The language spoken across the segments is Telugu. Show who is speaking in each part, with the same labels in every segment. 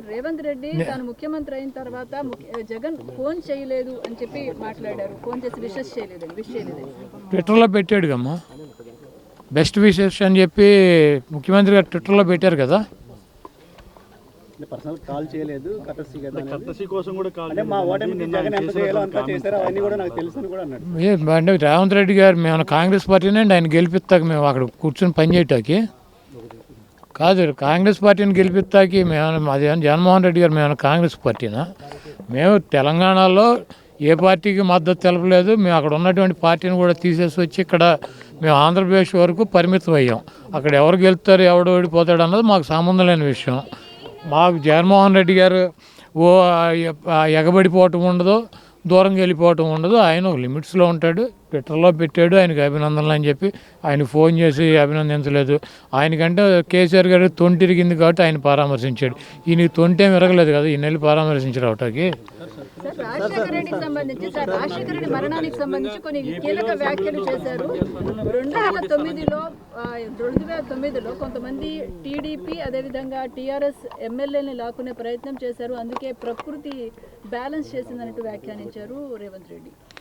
Speaker 1: సార్ రేవంత్ రెడ్డి తాను ముఖ్యమంత్రి అయిన తర్వాత జగన్ ఫోన్ చేయలేదు అని చెప్పి మాట్లాడారు. ఫోన్ చేసి విషెస్ చేయలేదని విష్ చేయలేదని.
Speaker 2: ట్విట్టర్లో పెట్టాడు కమ్మా. బెస్ట్ విషెస్ అని చెప్పి ముఖ్యమంత్రి గారు ట్విట్టర్లో పెట్టారు కదా.
Speaker 3: పర్సనల్ కాల్ చేయలేదు కటసి కదా అనేది.
Speaker 4: కర్తసి కోసం కూడా కాల్
Speaker 3: అంటే మా ఓటమికి జగన్ ఎంత చేయాలో అంతా చేశారు అవన్నీ కూడా నాకు తెలుసు అని కూడా అన్నాడు.
Speaker 2: ఏ అంటే రేవంత్ రెడ్డి గారు మేము కాంగ్రెస్ పార్టీనే అండి ఆయన గెలిపిస్తాక మేము అక్కడ కూర్చొని పని చేయటానికి. కాదు కాంగ్రెస్ పార్టీని గెలిపిస్తాకి మేము అది జగన్మోహన్ రెడ్డి గారు మేము కాంగ్రెస్ పార్టీనా? మేము తెలంగాణలో ఏ పార్టీకి మద్దతు తెలపలేదు. మేము అక్కడ ఉన్నటువంటి పార్టీని కూడా తీసేసి వచ్చి ఇక్కడ మేము ఆంధ్రప్రదేశ్ వరకు పరిమితం అయ్యాం. అక్కడ ఎవరు గెలుస్తారు ఎవడు ఓడిపోతాడు అన్నది మాకు సంబంధం లేని విషయం. మాకు జగన్మోహన్ రెడ్డి గారు ఓ ఎగబడిపోవటం ఉండదు దూరంగా వెళ్ళిపోవటం ఉండదు. ఆయన ఒక లిమిట్స్లో ఉంటాడు. ట్విట్టర్లో పెట్టాడు ఆయనకి అభినందనలు అని చెప్పి ఆయన ఫోన్ చేసి అభినందించలేదు. ఆయనకంటే కేసీఆర్ గారు తొంటిరిగింది కాబట్టి ఆయన పరామర్శించాడు. ఈయనకి తొంటేం విరగలేదు కదా ఈయన వెళ్ళి పరామర్శించారు
Speaker 1: అవటాకి రాజశేఖర రెడ్డికి సంబంధించి సార్ రాజశేఖర రెడ్డి మరణానికి సంబంధించి కొన్ని కీలక వ్యాఖ్యలు చేశారు. రెండు వేల తొమ్మిదిలో రెండు వేల తొమ్మిదిలో కొంతమంది టీడీపీ అదేవిధంగా టీఆర్ఎస్ ఎమ్మెల్యేని లాక్కునే ప్రయత్నం చేశారు. అందుకే ప్రకృతి బ్యాలెన్స్ చేసిందన్నట్టు వ్యాఖ్యానించారు రేవంత్ రెడ్డి.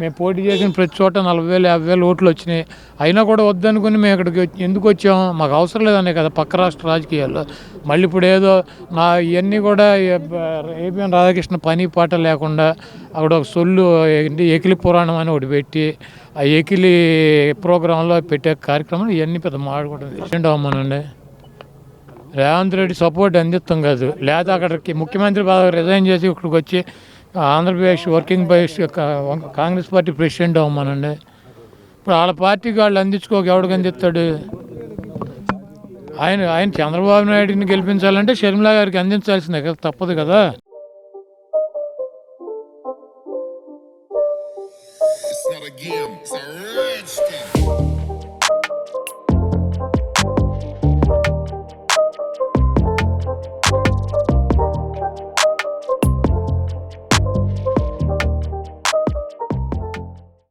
Speaker 2: మేము పోటీ చేసిన ప్రతి చోట నలభై వేలు యాభై వేలు ఓట్లు వచ్చినాయి. అయినా కూడా వద్దనుకుని మేము ఇక్కడికి ఎందుకు వచ్చాం? మాకు అవసరం లేదనే కదా పక్క రాష్ట్ర రాజకీయాల్లో. మళ్ళీ ఇప్పుడు ఏదో నా ఇవన్నీ కూడా ఏబిఎన్ రాధాకృష్ణ పని పాట లేకుండా అక్కడ ఒక సొల్లు ఏంటి పురాణం అని ఒకటి పెట్టి ఆ ఏకిలి ప్రోగ్రాంలో పెట్టే కార్యక్రమం ఇవన్నీ పెద్ద మాట్లాడుకుంటుంది ఏంటో అమ్మనండి? రేవంత్ రెడ్డి సపోర్ట్ అందిస్తాం కాదు. లేదా అక్కడికి ముఖ్యమంత్రి బాగా రిజైన్ చేసి ఇక్కడికి వచ్చి Andhra Pradesh working vice Congress party president అవ్వమనండి ఇప్పుడు వాళ్ళ పార్టీకి వాళ్ళు అందించుకోక ఎవడికి అందిస్తాడు? ఆయన ఆయన చంద్రబాబు నాయుడిని గెలిపించాలంటే షర్మిలా గారికి అందించాల్సిందే కదా తప్పదు కదా. It's not a game, it's a rich game.